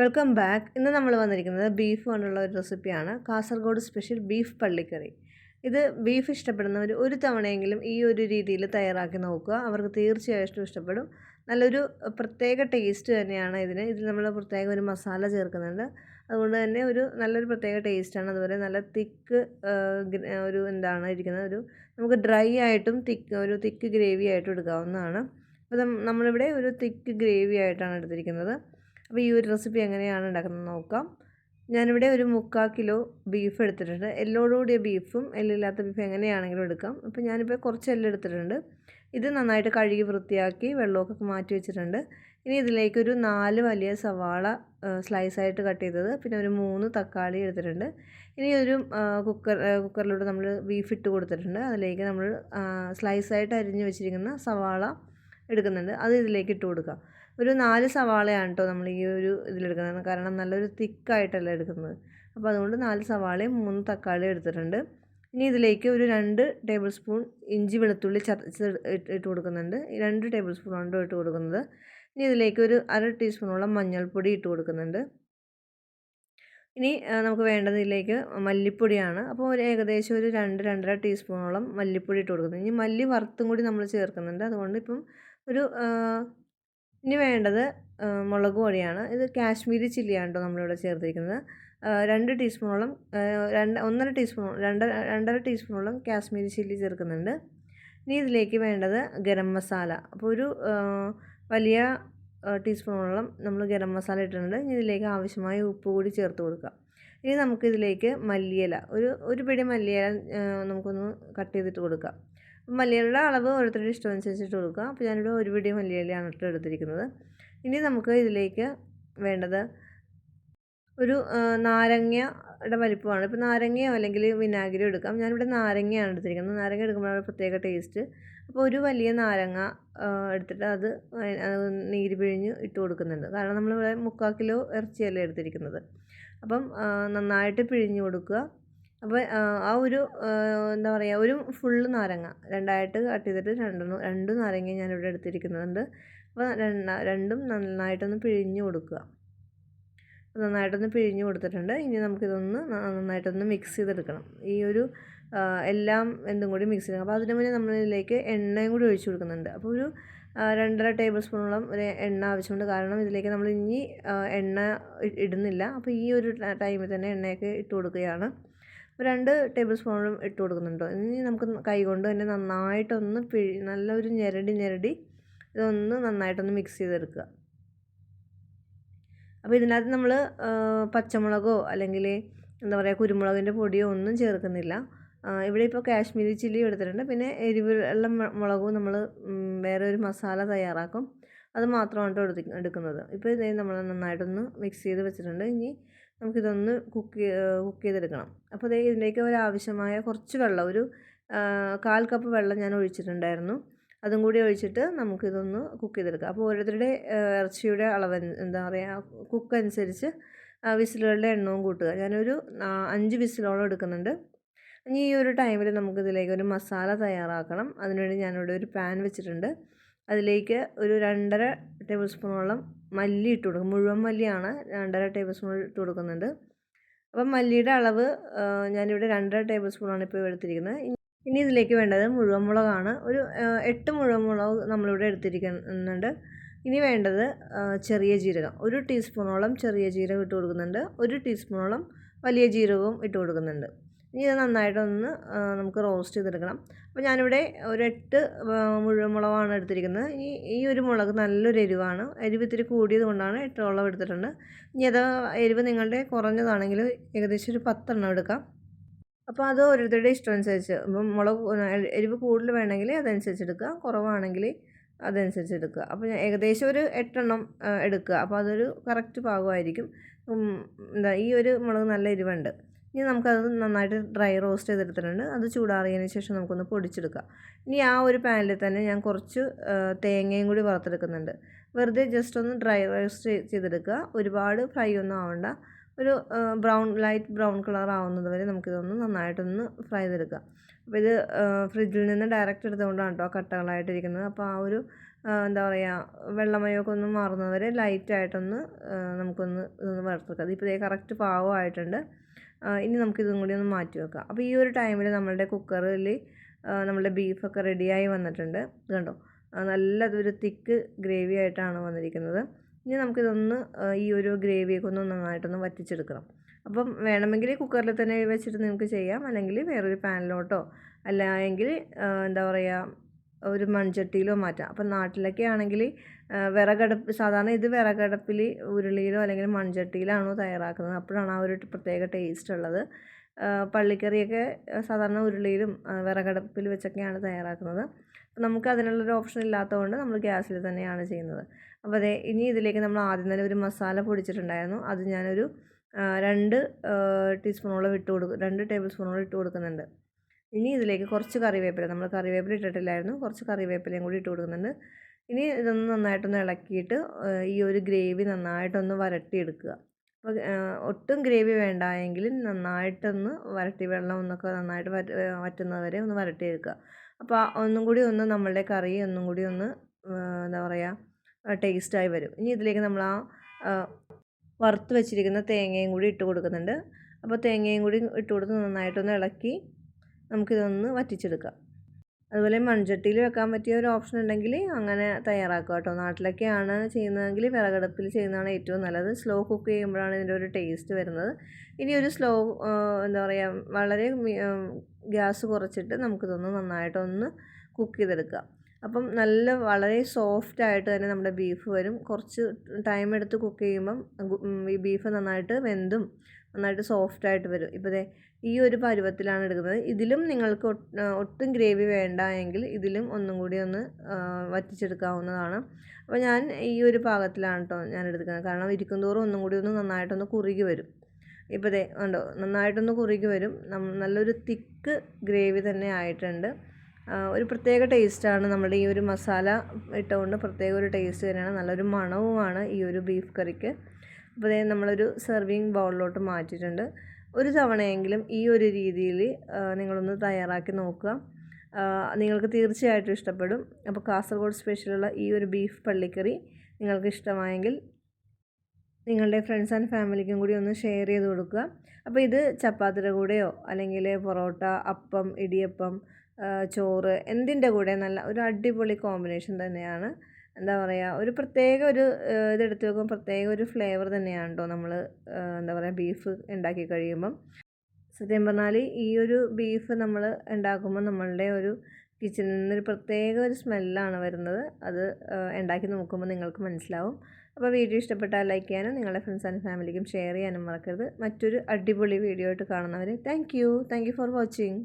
Welcome back ഇന്ന് നമ്മൾ വന്നിരിക്കുന്നത് ബീഫ് കൊണ്ടുള്ള ഒരു റെസിപ്പിയാണ് കാസർഗോഡ് സ്പെഷ്യൽ ബീഫ് പള്ളിക്കറി. ഇത് ബീഫ് ഇഷ്ടപ്പെടുന്നവർ ഒരു തവണയെങ്കിലും ഈ ഒരു രീതിയിൽ തയ്യാറാക്കി നോക്കുക. അവർക്ക് തീർച്ചയായിട്ടും ഇഷ്ടപ്പെടും. നല്ലൊരു പ്രത്യേക ടേസ്റ്റ് തന്നെയാണ് ഇതിന്. ഇതിൽ നമ്മൾ പ്രത്യേക ഒരു മസാല ചേർക്കുന്നുണ്ട്. അതുകൊണ്ട് തന്നെ ഒരു നല്ലൊരു പ്രത്യേക ടേസ്റ്റാണ് അതുപോലെ നല്ല തിക്ക് ഒരു എന്താണ് ഇരിക്കുന്നത്? ഒരു നമുക്ക് ഡ്രൈ ആയിട്ടും തിക്ക് ഒരു തിക്ക് ഗ്രേവി ആയിട്ടും എടുക്കാവുന്നതാണ്. അപ്പോൾ നമ്മളിവിടെ ഒരു തിക്ക് ഗ്രേവി ആയിട്ടാണ് എടുത്തിരിക്കുന്നത്. അപ്പോൾ ഈ ഒരു റെസിപ്പി എങ്ങനെയാണ് ഉണ്ടാക്കുന്നത് നോക്കാം. ഞാനിവിടെ ഒരു മുക്കാൽ കിലോ ബീഫ് എടുത്തിട്ടുണ്ട്. എല്ലോടുകൂടിയ ബീഫും എല്ലില്ലാത്ത ബീഫും എങ്ങനെയാണെങ്കിലും എടുക്കാം. അപ്പോൾ ഞാനിപ്പോൾ കുറച്ച് എല്ലെടുത്തിട്ടുണ്ട് ഇത് നന്നായിട്ട് കഴുകി വൃത്തിയാക്കി വെള്ളമൊക്കെ മാറ്റി വെച്ചിട്ടുണ്ട്. ഇനി ഇതിലേക്ക് ഒരു നാല് വലിയ സവാള സ്ലൈസായിട്ട് കട്ട് ചെയ്തത്. പിന്നെ ഒരു മൂന്ന് തക്കാളി എടുത്തിട്ടുണ്ട്. ഇനി ഒരു കുക്കർ കുക്കറിലൂടെ നമ്മൾ ബീഫ് ഇട്ട് കൊടുത്തിട്ടുണ്ട്. അതിലേക്ക് നമ്മൾ സ്ലൈസായിട്ട് അരിഞ്ഞ് വെച്ചിരിക്കുന്ന സവാള എടുക്കുന്നുണ്ട്. അത് ഇതിലേക്ക് ഇട്ട് കൊടുക്കുക ഒരു നാല് സവാളയാണ് കേട്ടോ നമ്മൾ ഈ ഒരു ഇതിലെടുക്കുന്നത്. കാരണം നല്ലൊരു തിക്കായിട്ടല്ല എടുക്കുന്നത്. അപ്പോൾ അതുകൊണ്ട് നാല് സവാളയും മൂന്ന് തക്കാളിയും എടുത്തിട്ടുണ്ട്. ഇനി ഇതിലേക്ക് ഒരു രണ്ട് ടേബിൾ സ്പൂൺ ഇഞ്ചി വെളുത്തുള്ളി ചതച്ച് ഇട്ട് കൊടുക്കുന്നുണ്ട്. രണ്ട് ടേബിൾ സ്പൂൺ ഉണ്ടോ ഇട്ട് കൊടുക്കുന്നത്. ഇനി ഇതിലേക്ക് ഒരു അര ടീസ്പൂണോളം മഞ്ഞൾപ്പൊടി ഇട്ട് കൊടുക്കുന്നുണ്ട്. ഇനി നമുക്ക് വേണ്ടതിലേക്ക് മല്ലിപ്പൊടിയാണ്. അപ്പോൾ ഒരു ഏകദേശം ഒരു രണ്ട് രണ്ടര ടീസ്പൂണോളം മല്ലിപ്പൊടി ഇട്ട് കൊടുക്കുന്നത് ഇനി മല്ലി വറുത്തും കൂടി നമ്മൾ ചേർക്കുന്നുണ്ട്. അതുകൊണ്ട് ഇപ്പം ഒരു ഇനി വേണ്ടത് മുളക് പൊടിയാണ്. ഇത് കാശ്മീരി ചില്ലിയാണ് കേട്ടോ നമ്മളിവിടെ ചേർത്തിരിക്കുന്നത്. രണ്ട് ടീസ്പൂണോളം രണ്ട് ഒന്നര ടീസ്പൂൺ രണ്ട് രണ്ടര ടീസ്പൂണോളം കാശ്മീരി ചില്ലി ചേർക്കുന്നുണ്ട്. ഇനി ഇതിലേക്ക് വേണ്ടത് ഗരം മസാല. അപ്പോൾ ഒരു വലിയ ടീസ്പൂണോളം നമ്മൾ ഗരം മസാല ഇട്ടിട്ടുണ്ട്. ഇനി ഇതിലേക്ക് ആവശ്യമായ ഉപ്പ് കൂടി ചേർത്ത് കൊടുക്കുക. ഇനി നമുക്കിതിലേക്ക് മല്ലിയില ഒരു ഒരു പിടി മല്ലിയില നമുക്കൊന്ന് കട്ട് ചെയ്തിട്ട് കൊടുക്കാം. മല്ലിയിലയുടെ അളവ് ഓരോരുത്തരുടെ ഇഷ്ടം അനുസരിച്ചിട്ട് കൊടുക്കുക. അപ്പോൾ ഞാനിവിടെ ഒരു പിടി മല്ലിയിലയാണ് ഇട്ട് എടുത്തിരിക്കുന്നത്. ഇനി നമുക്ക് ഇതിലേക്ക് വേണ്ടത് ഒരു നാരങ്ങയുടെ വലിപ്പമാണ്. ഇപ്പോൾ നാരങ്ങയോ അല്ലെങ്കിൽ വിനാഗിരിയോ എടുക്കാം. ഞാനിവിടെ നാരങ്ങയാണ് എടുത്തിരിക്കുന്നത്. നാരങ്ങ എടുക്കുമ്പോഴാണ് പ്രത്യേക ടേസ്റ്റ്. അപ്പോൾ ഒരു വലിയ നാരങ്ങ എടുത്തിട്ട് അത് നീര് പിഴിഞ്ഞ് ഇട്ട് കൊടുക്കുന്നുണ്ട്. കാരണം നമ്മളിവിടെ മുക്കാൽ കിലോ ഇറച്ചിയല്ലേ എടുത്തിരിക്കുന്നത്. അപ്പം നന്നായിട്ട് പിഴിഞ്ഞ് കൊടുക്കുക. അപ്പോൾ ആ ഒരു എന്താ പറയുക ഒരു ഫുള്ള് നാരങ്ങ. രണ്ടായിട്ട് കട്ട് ചെയ്തിട്ട് രണ്ടെണ്ണം രണ്ട് നാരങ്ങ ഞാനിവിടെ എടുത്തിരിക്കുന്നുണ്ട്. അപ്പോൾ രണ്ടും നന്നായിട്ടൊന്ന് പിഴിഞ്ഞ് കൊടുക്കുക. നന്നായിട്ടൊന്ന് പിഴിഞ്ഞ് കൊടുത്തിട്ടുണ്ട്. ഇനി നമുക്കിതൊന്ന് നന്നായിട്ടൊന്ന് മിക്സ് ചെയ്തെടുക്കണം. ഈ ഒരു എല്ലാം എന്തും കൂടി മിക്സ് ചെയ്യണം. അപ്പോൾ അതിന് മുന്നേ നമ്മളിതിലേക്ക് എണ്ണയും കൂടി ഒഴിച്ചു കൊടുക്കുന്നുണ്ട്. അപ്പോൾ ഒരു രണ്ടര ടേബിൾ സ്പൂണോളം ഒരു എണ്ണ ആവശ്യമുണ്ട്. കാരണം ഇതിലേക്ക് നമ്മൾ ഇനി എണ്ണ ഇടുന്നില്ല. അപ്പോൾ ഈ ഒരു ടൈമിൽ തന്നെ എണ്ണയൊക്കെ ഇട്ട് കൊടുക്കുകയാണ്. രണ്ട് ടേബിൾ സ്പൂണും ഇട്ട് കൊടുക്കുന്നുണ്ടോ. ഇനി നമുക്ക് കൈ കൊണ്ട് തന്നെ നന്നായിട്ടൊന്ന് പിഴി നല്ലൊരു ഞെരടി ഞെരടി ഇതൊന്ന് നന്നായിട്ടൊന്ന് മിക്സ് ചെയ്തെടുക്കുക. അപ്പോൾ ഇതിനകത്ത് നമ്മൾ പച്ചമുളകോ അല്ലെങ്കിൽ എന്താ പറയുക കുരുമുളകിന്റെ പൊടിയോ ഒന്നും ചേർക്കുന്നില്ല. ഇവിടെ ഇപ്പോൾ കാശ്മീരി ചില്ലി എടുത്തിട്ടുണ്ട്. പിന്നെ എരിവുള്ള മുളകും നമ്മൾ വേറെ ഒരു മസാല തയ്യാറാക്കും. അത് മാത്രമാണ് എടുക്കുന്നത്. ഇപ്പോൾ ഇതേ നമ്മൾ നന്നായിട്ടൊന്ന് മിക്സ് ചെയ്ത് വെച്ചിട്ടുണ്ട്. ഇനി നമുക്കിതൊന്ന് കുക്ക് കുക്ക് ചെയ്തെടുക്കണം. അപ്പോൾ ദേ ഇതിലേക്ക് ഒരു ആവശ്യമായ കുറച്ച് വെള്ളം ഒരു കാൽ കപ്പ് വെള്ളം ഞാൻ ഒഴിച്ചിട്ടുണ്ടായിരുന്നു. അതും കൂടി ഒഴിച്ചിട്ട് നമുക്കിതൊന്ന് കുക്ക് ചെയ്തെടുക്കാം. അപ്പോൾ ഓരോരുത്തരുടെ ഇറച്ചിയുടെ അളവ് എന്താ പറയുക കുക്ക് അനുസരിച്ച് വിസിലുകളുടെ എണ്ണവും കൂട്ടുക. ഞാനൊരു അഞ്ച് വിസിലോളം എടുക്കുന്നുണ്ട്. ഇനി ഈ ഒരു ടൈമിൽ നമുക്കിതിലേക്ക് ഒരു മസാല തയ്യാറാക്കണം. അതിനുവേണ്ടി ഞാനിവിടെ ഒരു പാൻ വെച്ചിട്ടുണ്ട്. അതിലേക്ക് ഒരു രണ്ടര ടേബിൾ സ്പൂണോളം മല്ലി ഇട്ട് കൊടുക്കും. മുഴുവൻ മല്ലിയാണ് രണ്ടര ടേബിൾ സ്പൂൺ ഇട്ട് കൊടുക്കുന്നുണ്ട് അപ്പം മല്ലിയുടെ അളവ് ഞാനിവിടെ രണ്ടര ടേബിൾ സ്പൂണാണ് ഇപ്പോൾ എടുത്തിരിക്കുന്നത്. ഇനി ഇതിലേക്ക് വേണ്ടത് മുഴുവൻ മുളകാണ്. ഒരു എട്ട് മുഴുവൻ മുളക് നമ്മളിവിടെ എടുത്തിരിക്കുന്നുണ്ട്. ഇനി വേണ്ടത് ചെറിയ ജീരകം. ഒരു ടീസ്പൂണോളം ചെറിയ ജീരകം ഇട്ട് കൊടുക്കുന്നുണ്ട്. ഒരു ടീസ്പൂണോളം വലിയ ജീരകവും ഇട്ട് കൊടുക്കുന്നുണ്ട്. ഇനി ഇത് നന്നായിട്ടൊന്ന് നമുക്ക് റോസ്റ്റ് ചെയ്തെടുക്കണം. അപ്പോൾ ഞാനിവിടെ ഒരു എട്ട് മുഴുവൻ മുളകാണ് എടുത്തിരിക്കുന്നത്. ഈ ഈ ഒരു മുളക് നല്ലൊരു എരിവാണ്. എരിവ് ഇത്തിരി കൂടിയത് കൊണ്ടാണ് എട്ടോളം എടുത്തിട്ടുണ്ട്. ഇനി അത് എരിവ് നിങ്ങളുടെ കുറഞ്ഞതാണെങ്കിൽ ഏകദേശം ഒരു പത്തെണ്ണം എടുക്കാം. അപ്പോൾ അത് ഓരോരുത്തരുടെ ഇഷ്ടം അനുസരിച്ച്. ഇപ്പം മുളക് എരിവ് കൂടുതൽ വേണമെങ്കിൽ അതനുസരിച്ച് എടുക്കുക. കുറവാണെങ്കിൽ അതനുസരിച്ച് എടുക്കുക. അപ്പോൾ ഏകദേശം ഒരു എട്ടെണ്ണം എടുക്കുക. അപ്പോൾ അതൊരു കറക്റ്റ് പാകമായിരിക്കും. എന്താ ഈ ഒരു മുളക് നല്ല എരിവുണ്ട്. ഇനി നമുക്കത് നന്നായിട്ട് ഡ്രൈ റോസ്റ്റ് ചെയ്തെടുത്തിട്ടുണ്ട്. അത് ചൂടാറിയതിന് ശേഷം നമുക്കൊന്ന് പൊടിച്ചെടുക്കാം. ഇനി ആ ഒരു പാനിൽ തന്നെ ഞാൻ കുറച്ച് തേങ്ങയും കൂടി വറുത്തെടുക്കുന്നുണ്ട്. വെറുതെ ജസ്റ്റ് ഒന്ന് ഡ്രൈ റോസ്റ്റ് ചെയ്തെടുക്കുക. ഒരുപാട് ഫ്രൈ ഒന്നും ആവണ്ട. ഒരു ബ്രൗൺ ലൈറ്റ് ബ്രൗൺ കളർ ആവുന്നത് വരെ നമുക്കിതൊന്ന് നന്നായിട്ടൊന്ന് ഫ്രൈ ചെയ്തെടുക്കാം. അപ്പോൾ ഇത് ഫ്രിഡ്ജിൽ നിന്ന് ഡയറക്റ്റ് എടുത്തുകൊണ്ടാണ് കേട്ടോ കട്ടകളായിട്ടിരിക്കുന്നത്. അപ്പോൾ ആ ഒരു എന്താ പറയുക വെള്ളമയമൊക്കെ ഒന്ന് മാറുന്നത് മാറുന്നവരെ ലൈറ്റായിട്ടൊന്ന് നമുക്കൊന്ന് ഇതൊന്ന് വറുത്തെടുക്കാം. അതിപ്പോൾ ഇതേ കറക്റ്റ് പാകമായിട്ടുണ്ട് ഇനി നമുക്ക് നമുക്കിതും കൂടി ഒന്ന് മാറ്റി വെക്കാം. അപ്പോൾ ഈ ഒരു ടൈമിൽ നമ്മളുടെ കുക്കറിൽ നമ്മളുടെ ബീഫൊക്കെ റെഡിയായി വന്നിട്ടുണ്ട്. കണ്ടോ? നല്ല ഒരു തിക്ക് ഗ്രേവി ആയിട്ടാണ് വന്നിരിക്കുന്നത്. ഇനി നമുക്കിതൊന്ന് ഈ ഒരു ഗ്രേവിയൊക്കെ ഒന്ന് നന്നായിട്ടൊന്ന് വറ്റിച്ചെടുക്കണം. അപ്പം വേണമെങ്കിൽ കുക്കറിൽ തന്നെ വെച്ചിട്ട് നിങ്ങൾക്ക് ചെയ്യാം. അല്ലെങ്കിൽ വേറൊരു പാനിലോട്ടോ അല്ലെങ്കിൽ എന്താ പറയുക ഒരു മൺചട്ടിയിലോ മാറ്റാം. അപ്പം നാട്ടിലൊക്കെ ആണെങ്കിൽ വിറകടുപ്പ് സാധാരണ ഇത് വിറകടുപ്പിൽ ഉരുളിയിലോ അല്ലെങ്കിൽ മൺചട്ടിയിലാണോ തയ്യാറാക്കുന്നത്. അപ്പോഴാണ് ആ ഒരു പ്രത്യേക ടേസ്റ്റ് ഉള്ളത്. പള്ളിക്കറിയൊക്കെ സാധാരണ ഉരുളിയിലും വിറകടുപ്പിൽ വെച്ചൊക്കെയാണ് തയ്യാറാക്കുന്നത്. നമുക്ക് അതിനുള്ളൊരു ഓപ്ഷൻ ഇല്ലാത്തതുകൊണ്ട് നമ്മൾ ഗ്യാസിൽ തന്നെയാണ് ചെയ്യുന്നത്. അപ്പോൾ അതെ ഇനി ഇതിലേക്ക് നമ്മൾ ആദ്യം തന്നെ ഒരു മസാല പൊടിച്ചിട്ടുണ്ടായിരുന്നു. അത് ഞാനൊരു രണ്ട് ടീസ്പൂണോളം ഇട്ട് കൊടുക്കും രണ്ട് ടേബിൾ സ്പൂണോളം ഇട്ട് കൊടുക്കുന്നുണ്ട്. ഇനി ഇതിലേക്ക് കുറച്ച് കറിവേപ്പില നമ്മൾ കറിവേപ്പില ഇട്ടിട്ടില്ലായിരുന്നു. കുറച്ച് കറിവേപ്പിലയും കൂടി ഇട്ട് കൊടുക്കുന്നുണ്ട്. ഇനി ഇതൊന്ന് നന്നായിട്ടൊന്ന് ഇളക്കിയിട്ട് ഈ ഒരു ഗ്രേവി നന്നായിട്ടൊന്ന് വരട്ടിയെടുക്കുക. അപ്പോൾ ഒട്ടും ഗ്രേവി വേണ്ട എങ്കിൽ നന്നായിട്ടൊന്ന് വരട്ടി വെള്ളം ഒന്നൊക്കെ നന്നായിട്ട് വറ്റുന്നവരെ ഒന്ന് വരട്ടിയെടുക്കുക. അപ്പോൾ ഒന്നും കൂടി ഒന്ന് നമ്മളുടെ കറി ഒന്നും കൂടി ഒന്ന് എന്താ പറയുക ടേസ്റ്റായി വരും. ഇനി ഇതിലേക്ക് നമ്മൾ ആ വറുത്ത് വെച്ചിരിക്കുന്ന തേങ്ങയും കൂടി ഇട്ട് കൊടുക്കുന്നുണ്ട്. അപ്പോൾ തേങ്ങയും കൂടി ഇട്ട് കൊടുത്ത് നന്നായിട്ടൊന്ന് ഇളക്കി നമുക്കിതൊന്ന് വറ്റിച്ചെടുക്കാം. അതുപോലെ മൺചട്ടിയിൽ വെക്കാൻ പറ്റിയ ഒരു ഓപ്ഷൻ ഉണ്ടെങ്കിൽ അങ്ങനെ തയ്യാറാക്കുക കേട്ടോ. നാട്ടിലൊക്കെയാണ് ചെയ്യുന്നതെങ്കിൽ വിറകടുപ്പിൽ ചെയ്യുന്നതാണ് ഏറ്റവും നല്ലത്. സ്ലോ കുക്ക് ചെയ്യുമ്പോഴാണ് ഇതിന്റെ ഒരു ടേസ്റ്റ് വരുന്നത്. ഇനി ഒരു സ്ലോ എന്താ പറയുക വളരെ ഗ്യാസ് കുറച്ചിട്ട് നമുക്കിതൊന്ന് നന്നായിട്ടൊന്ന് കുക്ക് ചെയ്തെടുക്കുക. അപ്പം നല്ല വളരെ സോഫ്റ്റ് ആയിട്ട് തന്നെ നമ്മുടെ ബീഫ് വരും. കുറച്ച് ടൈം എടുത്ത് കുക്ക് ചെയ്യുമ്പം ഈ ബീഫ് നന്നായിട്ട് വെന്തും നന്നായിട്ട് സോഫ്റ്റ് ആയിട്ട് വരും. ഇപ്പോൾ ഈ ഒരു പരുവത്തിലാണ് എടുക്കുന്നത്. ഇതിലും നിങ്ങൾക്ക് ഒട്ടും ഗ്രേവി വേണ്ട എങ്കിൽ ഇതിലും ഒന്നും കൂടി ഒന്ന് വറ്റിച്ചെടുക്കാവുന്നതാണ്. അപ്പോൾ ഞാൻ ഈ ഒരു പാകത്തിലാണ് കേട്ടോ ഞാൻ എടുക്കുന്നത്. കാരണം ഇരിക്കും തോറും ഒന്നും കൂടി ഒന്ന് നന്നായിട്ടൊന്ന് കുറുകി വരും. ഇപ്പോൾ ദേ ഉണ്ടോ നന്നായിട്ടൊന്ന് കുറുകി വരും. നല്ലൊരു തിക്ക് ഗ്രേവി തന്നെ ആയിട്ടുണ്ട്. ഒരു പ്രത്യേക ടേസ്റ്റാണ് നമ്മുടെ ഈ ഒരു മസാല ഇട്ടുകൊണ്ട് പ്രത്യേക ഒരു ടേസ്റ്റ് തന്നെയാണ്. നല്ലൊരു മണവുമാണ് ഈ ഒരു ബീഫ് കറിക്ക്. അപ്പോൾ അതേ നമ്മളൊരു സെർവിങ് ബൗളിലോട്ട് മാറ്റിയിട്ടുണ്ട്. ഒരു തവണയെങ്കിലും ഈ ഒരു രീതിയിൽ നിങ്ങളൊന്ന് തയ്യാറാക്കി നോക്കുക. നിങ്ങൾക്ക് തീർച്ചയായിട്ടും ഇഷ്ടപ്പെടും. അപ്പോൾ കാസർഗോഡ് സ്പെഷ്യലുള്ള ഈ ഒരു ബീഫ് പള്ളിക്കറി നിങ്ങൾക്ക് ഇഷ്ടമായെങ്കിൽ നിങ്ങളുടെ ഫ്രണ്ട്സ് ആൻഡ് ഫാമിലിക്കും കൂടി ഒന്ന് ഷെയർ ചെയ്ത് കൊടുക്കുക. അപ്പോൾ ഇത് ചപ്പാത്തിയുടെ കൂടെയോ അല്ലെങ്കിൽ പൊറോട്ട അപ്പം ഇടിയപ്പം ചോറ് എന്തിന്റെ കൂടെ നല്ല ഒരു അടിപൊളി കോമ്പിനേഷൻ തന്നെയാണ്. എന്താ പറയുക ഒരു പ്രത്യേക ഒരു ഇതെടുത്ത് വെക്കുമ്പോൾ പ്രത്യേക ഒരു ഫ്ലേവർ തന്നെയാണ് നമ്മൾ എന്താ പറയുക ബീഫ് ഉണ്ടാക്കി കഴിയുമ്പം. സത്യം പറഞ്ഞാൽ ഈ ഒരു ബീഫ് നമ്മൾ ഉണ്ടാക്കുമ്പോൾ നമ്മളുടെ ഒരു കിച്ചണിൽ നിന്നൊരു പ്രത്യേക ഒരു സ്മെല്ലാണ് വരുന്നത്. അത് ഉണ്ടാക്കി നോക്കുമ്പോൾ നിങ്ങൾക്ക് മനസ്സിലാവും. അപ്പോൾ വീഡിയോ ഇഷ്ടപ്പെട്ടാൽ ലൈക്ക് ചെയ്യാനും നിങ്ങളുടെ ഫ്രണ്ട്സ് ആൻഡ് ഫാമിലിക്കും ഷെയർ ചെയ്യാനും മറക്കരുത്. മറ്റൊരു അടിപൊളി വീഡിയോ ആയിട്ട് കാണുന്നവരെ thank you thank you for watching